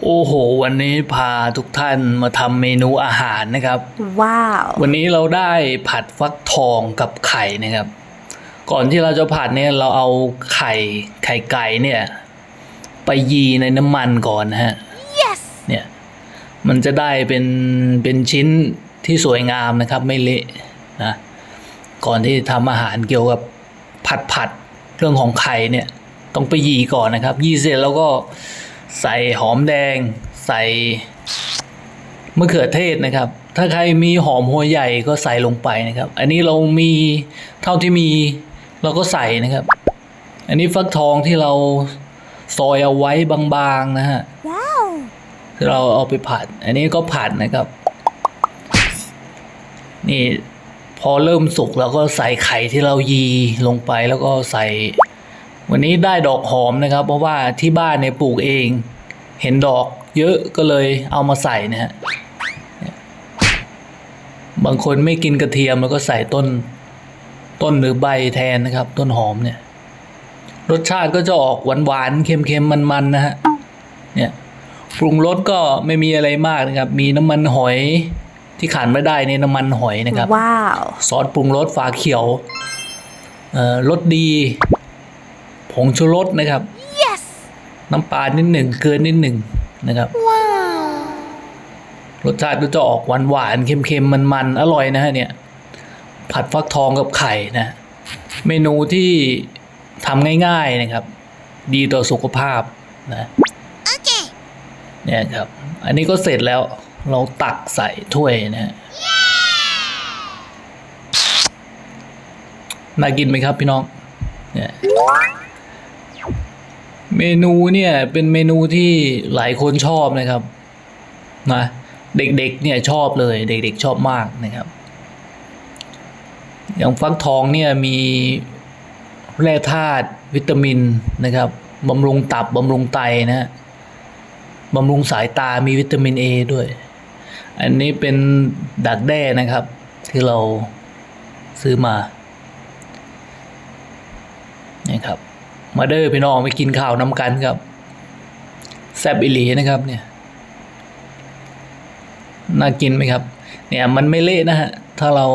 โอ้โห วันนี้พาทุกท่านมาทำเมนูอาหารนะครับ ว้าว วันนี้เราได้ผัดฟักทองกับไข่นะครับ ก่อนที่เราจะผัดเนี่ยเราเอาไข่ไข่ไก่เนี่ย ไปยีในน้ำมันก่อนนะฮะ yes เนี่ย มันจะได้เป็นเป็นชิ้นที่สวยงามนะครับ ไม่เละนะ ก่อนที่ทำอาหารเกี่ยวกับผัดผัดเรื่องของไข่เนี่ย ต้องไปยีก่อนนะครับ ยีเสร็จแล้วก็ ใส่หอมแดง ใส่มะเขือเทศนะครับ ถ้าใครมีหอมหัวใหญ่ก็ใส่ลงไปนะครับ อันนี้เรามีเท่าที่มีเราก็ใส่นะครับ อันนี้ฟักทองที่เราซอยเอาไว้บางๆนะฮะว้าวที่เราเอาไปผัด อันนี้ก็ผัดนะครับ นี่พอเริ่มสุกเราก็ใส่ไข่ที่เรายีลงไปแล้วก็ใส่ วันนี้ได้ดอกหอมนะครับ เพราะว่าที่บ้านเนี่ยปลูกเอง เห็นดอกเยอะก็เลยเอามาใส่นะฮะบางคนไม่กินกระเทียมแล้วก็ใส่ต้นต้นหรือใบแทนนะครับ ต้นหอมเนี่ย รสชาติก็จะออกหวานๆเค็มๆมันๆนะฮะเนี่ยปรุงรสก็ไม่มีอะไรมากนะครับ มีน้ำมันหอยที่ขาดไม่ได้ในน้ำมันหอยนะครับว้าวซอสปรุงรสฝาเขียวเอ่อรสดี ผงชูรสนะครับ yes น้ำปลานิดหนึ่งเกลือนิดหนึ่งนะครับว้าวรสชาติก็จะออกหวานหวานๆเค็มๆมันๆอร่อยนะฮะเนี่ย ผัดฟักทองกับไข่นะ เมนูที่ทำง่ายๆนะครับ ดีต่อสุขภาพนะโอเคเนี่ยครับ อันนี้ก็เสร็จแล้วเราตักใส่ถ้วยนะฮะน่ากินไหมครับพี่น้องเนี่ย เมนูเนี่ยเป็นเมนูที่หลายคนชอบนะครับนะเด็กๆเนี่ยชอบเลยเด็กๆชอบมากนะครับ อย่างฟักทองเนี่ยมีแร่ธาตุวิตามินนะครับบำรุงตับบำรุงไตนะฮะบำรุงสายตามีวิตามินเอด้วย อันนี้เป็นดักแด้นะครับ ที่เราซื้อมานี่ครับ มาเด้อพี่น้องไปกินข้าวน้ำกันครับแซบอิหลีนะครับเนี่ยน่ากินไหมครับ เนี่ยมันไม่เละนะฮะถ้าเรา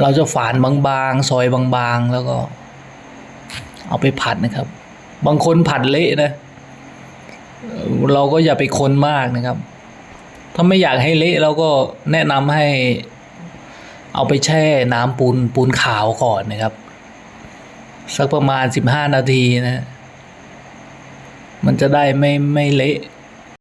เราจะฝานบางๆ ซอยบางๆ แล้วก็ เอาไปผัดนะครับ บางคนผัดเละนะ เราก็อย่าไปคนมากนะครับ ถ้าไม่อยากให้เละเราก็แนะนำให้ เอาไปแช่น้ำปูนปูนขาวก่อนนะครับ สักประมาณสิบห้านาทีนะ มันจะได้ไม่ไม่เละ